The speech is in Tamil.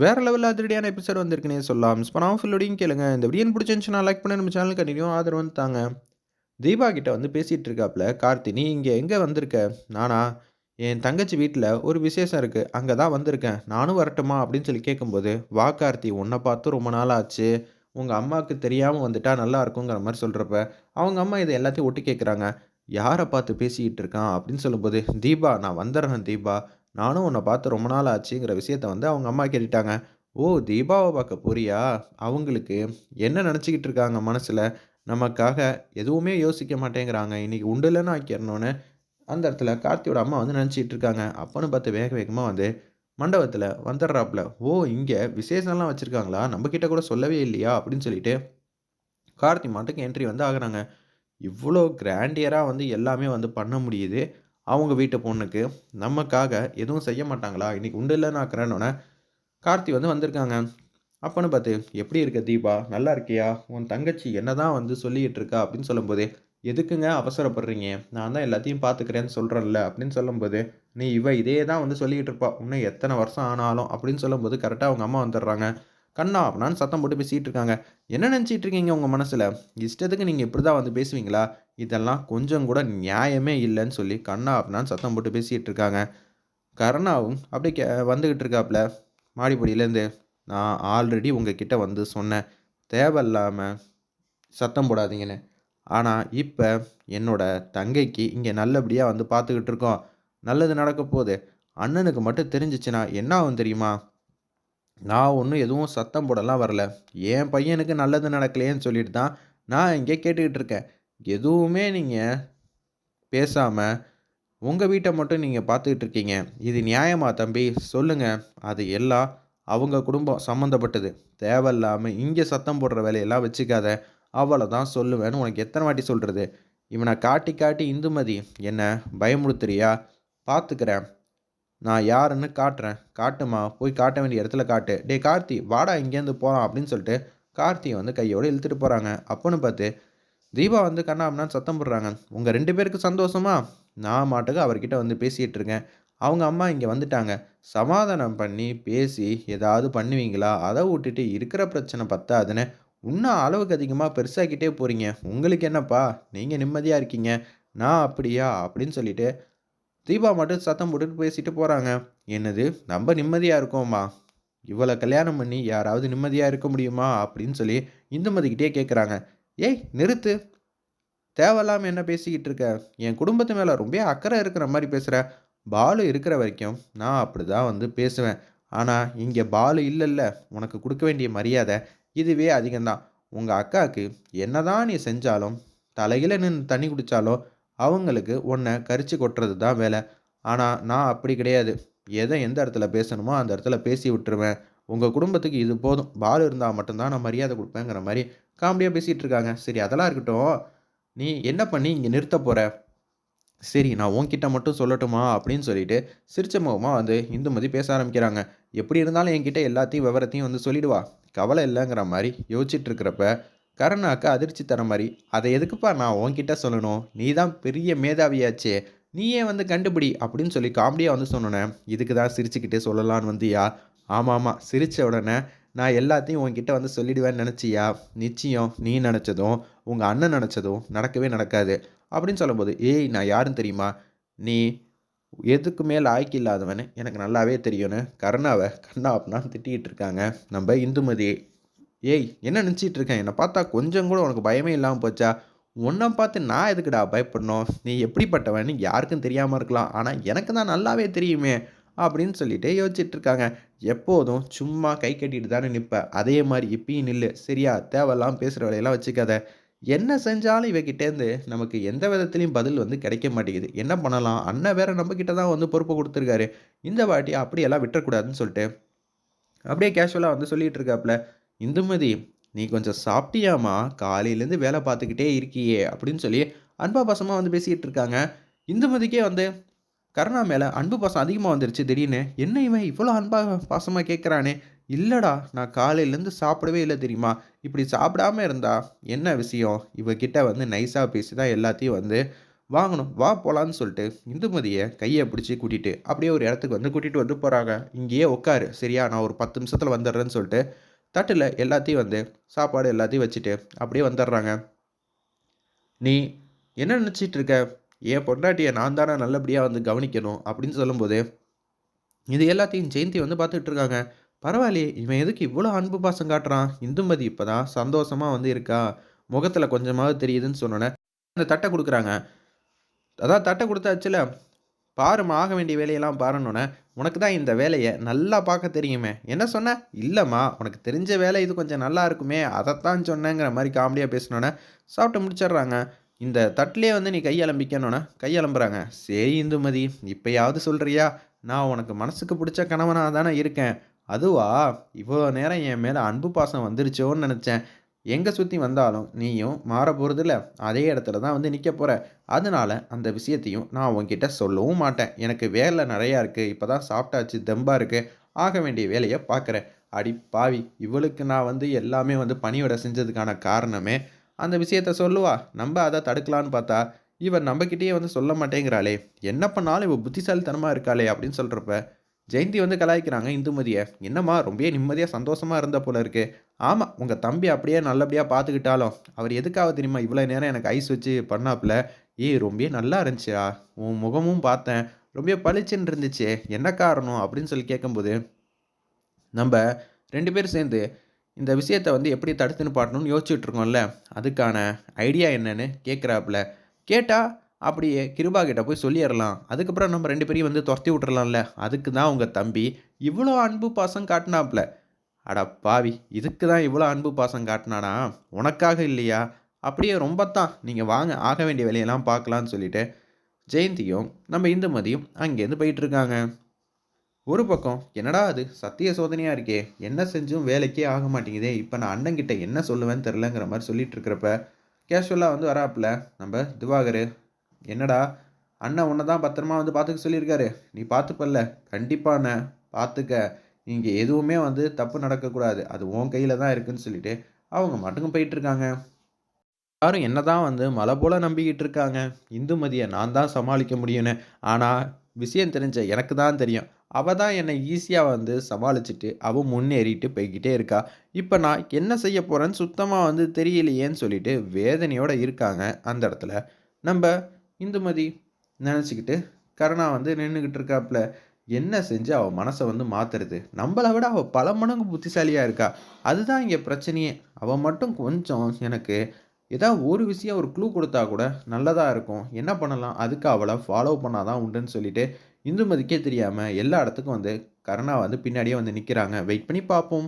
வேறு லெவலில் அதிரடியான எபிசோட் வந்திருக்குனே சொல்லலாம். மிஸ் பண்ணாமல் ஃபுல்லோடையும் கேளுங்க. இந்த வீடியோ பிடிச்சிருந்துச்சுன்னா லைக் பண்ணி நம்ம சேனல் கண்டினியூ ஆதரவு வந்து தாங்க. தீபா கிட்ட வந்து பேசிகிட்டு இருக்காப்புல கார்த்தி நீ இங்கே எங்கே வந்திருக்க? நானா என் தங்கச்சி வீட்டில் ஒரு விசேஷம் இருக்குது அங்கே தான் வந்திருக்கேன். நானும் வரட்டுமா? அப்படின்னு சொல்லி கேட்கும்போது வா கார்த்தி உன்னை பார்த்து ரொம்ப நாள் ஆச்சு. உங்கள் அம்மாவுக்கு தெரியாமல் வந்துட்டா நல்லா இருக்குங்கிற மாதிரி சொல்கிறப்ப அவங்க அம்மா இதை எல்லாத்தையும் ஒட்டி கேட்குறாங்க யாரை பார்த்து பேசிக்கிட்டு இருக்கான்? அப்படின்னு சொல்லும்போது தீபா நான் வந்துடுறேன் தீபா. நானும் உன்னை பார்த்து ரொம்ப நாள் ஆச்சுங்கிற விஷயத்த வந்து அவங்க அம்மா கேட்டுட்டாங்க. ஓ தீபாவை பார்க்க போறியா? அவங்களுக்கு என்ன நினச்சிக்கிட்டு இருக்காங்க மனசில்? நமக்காக எதுவுமே யோசிக்க மாட்டேங்கிறாங்க. இன்றைக்கி உண்டுலன்னு ஆக்கிடணுன்னு அந்த இடத்துல கார்த்தியோட அம்மா வந்து நினச்சிட்டு இருக்காங்க. அப்போன்னு பார்த்து வேக வேகமாக வந்து மண்டபத்தில் வந்துடுறாப்புல. ஓ இங்கே விசேஷம்லாம் வச்சுருக்காங்களா? நம்மக்கிட்ட கூட சொல்லவே இல்லையா? அப்படின்னு சொல்லிட்டு கார்த்தி மாட்டுக்கு என்ட்ரி வந்து ஆகுறாங்க. இவ்வளோ கிராண்டியராக வந்து எல்லாமே வந்து பண்ண முடியுது. அவங்க வீட்டு பொண்ணுக்கு நமக்காக எதுவும் செய்ய மாட்டாங்களா? இன்றைக்கி உண்டு இல்லைன்னு ஆக்குறேன்னொன்னே கார்த்தி வந்து வந்திருக்காங்க. அப்போன்னு பார்த்து எப்படி இருக்க தீபா? நல்லா இருக்கியா? உன் தங்கச்சி என்ன தான் வந்து சொல்லிகிட்டு இருக்கா அப்படின்னு சொல்லும்போது எதுக்குங்க அவசரப்படுறீங்க? நான் தான் எல்லாத்தையும் பார்த்துக்கிறேன்னு சொல்கிறேன்ல அப்படின்னு சொல்லும்போது நீ இவ இதே தான் வந்து சொல்லிக்கிட்டு இருப்பா இன்னும் எத்தனை வருஷம் ஆனாலும் அப்படின்னு சொல்லும்போது கரெக்டாக அவங்க அம்மா வந்துடுறாங்க. கண்ணா அப்படின்னு சத்தம் போட்டு பேசிகிட்டு இருக்காங்க என்ன நினச்சிட்டு இருக்கீங்க உங்கள் மனசில்? இஷ்டத்துக்கு நீங்கள் இப்படி தான் வந்து பேசுவீங்களா? இதெல்லாம் கொஞ்சம் கூட நியாயமே இல்லைன்னு சொல்லி கண்ணா அப்படின்னு சத்தம் போட்டு பேசிகிட்டு இருக்காங்க. கருணாவும் அப்படி கே வந்துக்கிட்டு இருக்காப்புல மாடிப்படியிலேருந்து நான் ஆல்ரெடி உங்ககிட்ட வந்து சொன்னேன். தேவையில்லாமல் சத்தம் போடாதீங்கன்னு. ஆனால் இப்போ என்னோட தங்கைக்கு இங்கே நல்லபடியாக வந்து பார்த்துக்கிட்டு இருக்கோம். நல்லது நடக்க போகுது. அண்ணனுக்கு மட்டும் தெரிஞ்சிச்சுன்னா என்ன ஆகும் தெரியுமா? நான் ஒன்றும் எதுவும் சத்தம் போடலாம் வரல. என் பையனுக்கு நல்லது நடக்கலையேன்னு சொல்லிட்டு தான் நான் இங்கே கேட்டுக்கிட்டு இருக்கேன். எதுவுமே நீங்கள் பேசாமல் உங்கள் வீட்டை மட்டும் நீங்கள் பார்த்துக்கிட்டு இருக்கீங்க. இது நியாயமா தம்பி? சொல்லுங்கள் அது எல்லாம் அவங்க குடும்பம் சம்மந்தப்பட்டது தேவையில்லாமல் இங்கே சத்தம் போடுற வேலையெல்லாம் வச்சுக்காத. அவ்வளோதான் சொல்லுவேன்னு உனக்கு எத்தனை வாட்டி சொல்கிறது இவனை காட்டி காட்டி இந்துமதி என்ன பயமுடுத்துறியா பார்த்துக்கிறேன். நான் யாருன்னு காட்டுறேன். காட்டுமா? போய் காட்ட வேண்டிய இடத்துல காட்டு. டே கார்த்தி வாடா இங்கேருந்து போகலாம் அப்படின்னு சொல்லிட்டு கார்த்தியை வந்து கையோடு இழுத்துட்டு போகிறாங்க அப்போன்னு பார்த்து தீபா வந்து கண்ணாமனான்னு சத்தம் போடுறாங்க. உங்கள் ரெண்டு பேருக்கு சந்தோஷமா? நான் மாட்டுக்கு அவர்கிட்ட வந்து பேசிகிட்டு இருக்கேன். அவங்க அம்மா இங்கே வந்துட்டாங்க. சமாதானம் பண்ணி பேசி ஏதாவது பண்ணுவீங்களா? அதை விட்டுட்டு இருக்கிற பிரச்சனை பத்தாதுன்னு இன்னும் அளவுக்கு அதிகமாக பெருசாக்கிட்டே போகிறீங்க உங்களுக்கு என்னப்பா? நீங்கள் நிம்மதியாக இருக்கீங்க. நான் அப்படியா? அப்படின்னு சொல்லிட்டு தீபா மட்டும் சத்தம் போட்டுட்டு பேசிட்டு போகிறாங்க என்னது? நம்ம நிம்மதியாக இருக்கோம்மா இவ்வளோ கல்யாணம் பண்ணி யாராவது நிம்மதியாக இருக்க முடியுமா? அப்படின்னு சொல்லி இந்துமதிக்கிட்டே கேட்குறாங்க ஏய் நிறுத்து. தேவையில்லாமல் என்ன பேசிக்கிட்டு இருக்க? என் குடும்பத்து மேலே ரொம்ப அக்கறை இருக்கிற மாதிரி பேசுகிற பாலு இருக்கிற வரைக்கும் நான் அப்படி தான் வந்து பேசுவேன். ஆனால் இங்கே பாலு இல்லைல்ல. உனக்கு கொடுக்க வேண்டிய மரியாதை இதுவே அதிகம்தான். உங்கள் அக்காவுக்கு என்ன தான் நீ செஞ்சாலும் தலையில் நின்று தண்ணி குடித்தாலோ அவங்களுக்கு உன்னை கரிச்சு கொட்டுறது தான் வேலை. ஆனால் நான் அப்படி கிடையாது. எதை எந்த இடத்துல பேசணுமோ அந்த இடத்துல பேசி விட்டுருவேன். உங்கள் குடும்பத்துக்கு இது போதும். பால் இருந்தால் மட்டும்தான் நான் மரியாதை கொடுப்பேங்கிற மாதிரி காமெடியாக பேசிகிட்டு இருக்காங்க. சரி அதெல்லாம் இருக்கட்டும். நீ என்ன பண்ணி இங்கே நிறுத்த போகிற சரி நான் உன்கிட்ட மட்டும் சொல்லட்டுமா? அப்படின்னு சொல்லிட்டு சிரிச்ச முகமாக வந்து இந்துமதி பேச ஆரம்பிக்கிறாங்க. எப்படி இருந்தாலும் என்கிட்ட எல்லாத்தையும் விவரத்தையும் வந்து சொல்லிடுவா. கவலை இல்லைங்கிற மாதிரி யோசிச்சுட்டு இருக்கிறப்ப கருணாக்கு அதிர்ச்சி தர மாதிரி அதை எதுக்குப்பா நான் உன்கிட்ட சொல்லணும்? நீ தான் பெரிய மேதாவியாச்சே. நீயே வந்து கண்டுபிடி அப்படின்னு சொல்லி காமெடியாக வந்து சொன்னேன் இதுக்கு தான் சிரிச்சுக்கிட்டே சொல்லலான்னு வந்தியா? ஆமாம். ஆமாம் சிரித்த உடனே நான் எல்லாத்தையும் உங்ககிட்ட வந்து சொல்லிடுவேன்னு நினச்சியா? நிச்சயம் நீ நினச்சதும் உங்கள் அண்ணன் நினச்சதும் நடக்கவே நடக்காது. அப்படின்னு சொல்லும்போது ஏய் நான் யாருன்னு தெரியுமா? நீ எதுக்கு மேல் ஆய்க்கு இல்லாதவனு எனக்கு நல்லாவே தெரியும்னு கருணாவை கண்ணா அப்படின்னா திட்டிகிட்டு இருக்காங்க நம்ம இந்துமதி. ஏய் என்ன நினச்சிட்டு இருக்கேன் என்னை பார்த்தா கொஞ்சம் கூட உனக்கு பயமே இல்லாமல் போச்சா? உன்னை பார்த்து நான் எதுக்குடா பயப்படணும்? நீ எப்படிப்பட்டவன்னு யாருக்கும் தெரியாமல் இருக்கலாம். ஆனால் எனக்கு தான் நல்லாவே தெரியுமே. அப்படின்னு சொல்லிட்டு யோசிச்சுட்டு இருக்காங்க எப்போதும் சும்மா கை கட்டிட்டு தானே நிற்ப அதே மாதிரி இப்பயும் நில்லு. சரியா? தேவையெல்லாம் பேசுகிற வேலையெல்லாம் வச்சுக்காத. என்ன செஞ்சாலும் இவகிட்டேருந்து நமக்கு எந்த விதத்துலையும் பதில் வந்து கிடைக்க மாட்டேங்குது. என்ன பண்ணலாம்? அண்ணன் வேற நம்மக்கிட்ட தான் வந்து பொறுப்பு கொடுத்துருக்காரு. இந்த வாட்டி அப்படியெல்லாம் விட்டுறக்கூடாதுன்னு சொல்லிட்டு அப்படியே கேஷுவலாக வந்து சொல்லிகிட்டு இருக்காப்புல இந்துமதி நீ கொஞ்சம் சாப்பிட்டியாமா காலையிலேருந்து வேலை பார்த்துக்கிட்டே இருக்கியே? அப்படின்னு சொல்லி அன்பா பாசமாக வந்து பேசிக்கிட்டு இருக்காங்க இந்துமதிக்கே வந்து கருணா மேலே அன்பு பாசம் அதிகமாக வந்துருச்சு திடீர்னு. என்ன இவன்? இவ்வளோ அன்பாக பாசமாக கேட்குறானே இல்லைடா நான் காலையிலேருந்து சாப்பிடவே இல்லை தெரியுமா? இப்படி சாப்பிடாம இருந்தா என்ன விஷயம்? இவகிட்ட வந்து நைஸாக பேசி தான் எல்லாத்தையும் வந்து வாங்கணும் வா போகலான்னு சொல்லிட்டு இந்துமதியை கையை பிடிச்சி கூட்டிகிட்டு அப்படியே ஒரு இடத்துக்கு வந்து கூட்டிகிட்டு வந்து போகிறாங்க இங்கேயே உட்காரு சரியா? நான் ஒரு பத்து நிமிஷத்தில் வந்துடுறேன்னு சொல்லிட்டு தட்டில் எல்லாத்தையும் வந்து சாப்பாடு எல்லாத்தையும் வச்சுட்டு அப்படியே வந்துடுறாங்க. நீ என்ன நினச்சிட்டு இருக்க? என் பொண்டாட்டியை நான் தானே நல்லபடியாக வந்து கவனிக்கணும் அப்படின்னு சொல்லும்போது இது எல்லாத்தையும் ஜெயந்தி வந்து பார்த்துட்டு இருக்காங்க. பரவாயில்லையே இவன் எதுக்கு இவ்வளோ அன்பு பாசம் காட்டுறான்? இந்துமதி இப்போ தான் சந்தோஷமாக வந்து இருக்கா? முகத்தில் கொஞ்சமாவது தெரியுதுன்னு சொன்னோன்னே அந்த தட்டை கொடுக்குறாங்க. அதான் தட்டை கொடுத்தாச்சுல பாரும்மா ஆக வேண்டிய வேலையெல்லாம் பாருன்னொன்னே உனக்கு தான் இந்த வேலையை நல்லா பார்க்க தெரியுமே. என்ன சொன்ன? இல்லைம்மா உனக்கு தெரிஞ்ச வேலை இது கொஞ்சம் நல்லா இருக்குமே அதைத்தான் சொன்னேங்கிற மாதிரி காமெடியாக பேசினோன்னே சாப்பிட்டு முடிச்சிடுறாங்க. இந்த தட்டிலே வந்து நீ கையலம்பிக்கணுன்னே கையலம்புறாங்க. சரி இந்துமதி இப்போயாவது சொல்கிறியா நான் உனக்கு மனசுக்கு பிடிச்ச கணவனாக தானே இருக்கேன். அதுவா? இவ்வளோ நேரம் என் மேலே அன்பு பாசம் வந்துருச்சோன்னு நினச்சேன். எங்கே சுற்றி வந்தாலும் நீயும் மாற போகிறதில்ல அதே இடத்துல தான் வந்து நிற்க போகிற அதனால அந்த விஷயத்தையும் நான் உன்கிட்ட சொல்லவும் மாட்டேன். எனக்கு வேலை நிறையா இருக்குது இப்போ தான் சாப்பிட்டாச்சு தெம்பாக இருக்குது ஆக வேண்டிய வேலையை பார்க்குறேன் அடி பாவி இவளுக்கு நான் வந்து எல்லாமே வந்து பணியோட செஞ்சதுக்கான காரணமே அந்த விஷயத்த சொல்லுவா நம்ம அதை தடுக்கலான்னு பார்த்தா இவர் நம்மக்கிட்டேயே வந்து சொல்ல மாட்டேங்கிறாளே. என்ன பண்ணாலும் இவள் புத்திசாலித்தனமாக இருக்காளே அப்படின்னு சொல்கிறப்ப ஜெயந்தி வந்து கலாய்க்கிறாங்க இந்துமதியை என்னம்மா ரொம்ப நிம்மதியாக சந்தோஷமாக இருந்த போல இருக்கு. ஆமாம் உங்கள் தம்பி அப்படியே நல்லபடியாக பார்த்துக்கிட்டாலும் அவர் எதுக்காக தெரியுமா இவ்வளோ நேரம் எனக்கு ஐஸ் வச்சு பண்ணாப்புல? ஏய் ரொம்ப நல்லா இருந்துச்சா உன் முகமும் பார்த்தேன். ரொம்ப பளிச்சுன்னு இருந்துச்சு என்ன காரணம்? அப்படின்னு சொல்லி கேட்கும்போது நம்ம ரெண்டு பேரும் சேர்ந்து இந்த விஷயத்தை வந்து எப்படி தடுத்துன்னு பாடணும்னு யோசிச்சுட்டு இருக்கோம்ல அதுக்கான ஐடியா என்னன்னு கேட்குறாப்புல கேட்டால் அப்படியே கிருபா கிட்ட போய் சொல்லிடலாம் அதுக்கப்புறம் நம்ம ரெண்டு பேரையும் வந்து துரத்தி விட்டுறலாம்ல. அதுக்கு தான் உங்கள் தம்பி இவ்வளோ அன்பு பாசம் காட்டினாப்புல. அட பாவி இதுக்கு தான் இவ்வளோ அன்பு பாசம் காட்டினானா? உனக்காக இல்லையா? அப்படியே ரொம்ப தான் நீங்கள் வாங்க ஆக வேண்டிய வேலையெல்லாம் பார்க்கலான்னு சொல்லிட்டு ஜெயந்தியும் நம்ம இந்துமதியும் அங்கேருந்து போயிட்டுருக்காங்க ஒரு பக்கம் என்னடா அது? சத்திய சோதனையாக இருக்கே. என்ன செஞ்சும் வேலைக்கே ஆக மாட்டேங்குதே. இப்போ நான் அண்ணங்கிட்ட என்ன சொல்லுவேன்னு தெரிலங்கிற மாதிரி சொல்லிட்டு இருக்கிறப்ப கேஷுவலாக வந்து வராப்புல நம்ம திவாகர் என்னடா? அண்ணன் உன்னை தான் பத்திரமா வந்து பார்த்துக்க சொல்லியிருக்காரு. நீ பார்த்துப்பல்ல. கண்டிப்பாண்ண பார்த்துக்க. இங்கே எதுவுமே வந்து தப்பு நடக்கக்கூடாது. அது உன் கையில் தான் இருக்குன்னு சொல்லிட்டு அவங்க மட்டுக்கும் போயிட்டுருக்காங்க. யாரும் என்ன தான் வந்து மலை போல் நம்பிக்கிட்டு இருக்காங்க. இந்துமதியை நான் தான் சமாளிக்க முடியும்னு. ஆனால் விஷயம் தெரிஞ்ச எனக்கு தான் தெரியும். அவள் தான் என்னை ஈஸியாக வந்து சமாளிச்சுட்டு அவள் முன்னேறிட்டு போய்கிட்டே இருக்கா. இப்போ நான் என்ன செய்ய போகிறேன்னு சுத்தமாக வந்து தெரியலையேன்னு சொல்லிட்டு வேதனையோடு இருக்காங்க அந்த இடத்துல. நம்ம இந்துமதி நினச்சிக்கிட்டு கருணா வந்து நின்றுக்கிட்டு இருக்காப்புல என்ன செஞ்சு அவள் மனசை வந்து மாற்றுறது நம்மளை விட அவள் பல மடங்கு புத்திசாலியாக இருக்கா? அதுதான் இங்கே பிரச்சனையே. அவள் மட்டும் கொஞ்சம் எனக்கு ஏதாவது ஒரு விஷயம் ஒரு க்ளூ கொடுத்தா கூட நல்லதாக இருக்கும். என்ன பண்ணலாம்? அதுக்கு அவளை ஃபாலோ பண்ணாதான் உண்டுன்னு சொல்லிட்டு இந்துமதிக்கே தெரியாமல் எல்லா இடத்துக்கும் வந்து கருணா வந்து பின்னாடியே வந்து நிற்கிறாங்க வெயிட் பண்ணி பார்ப்போம்.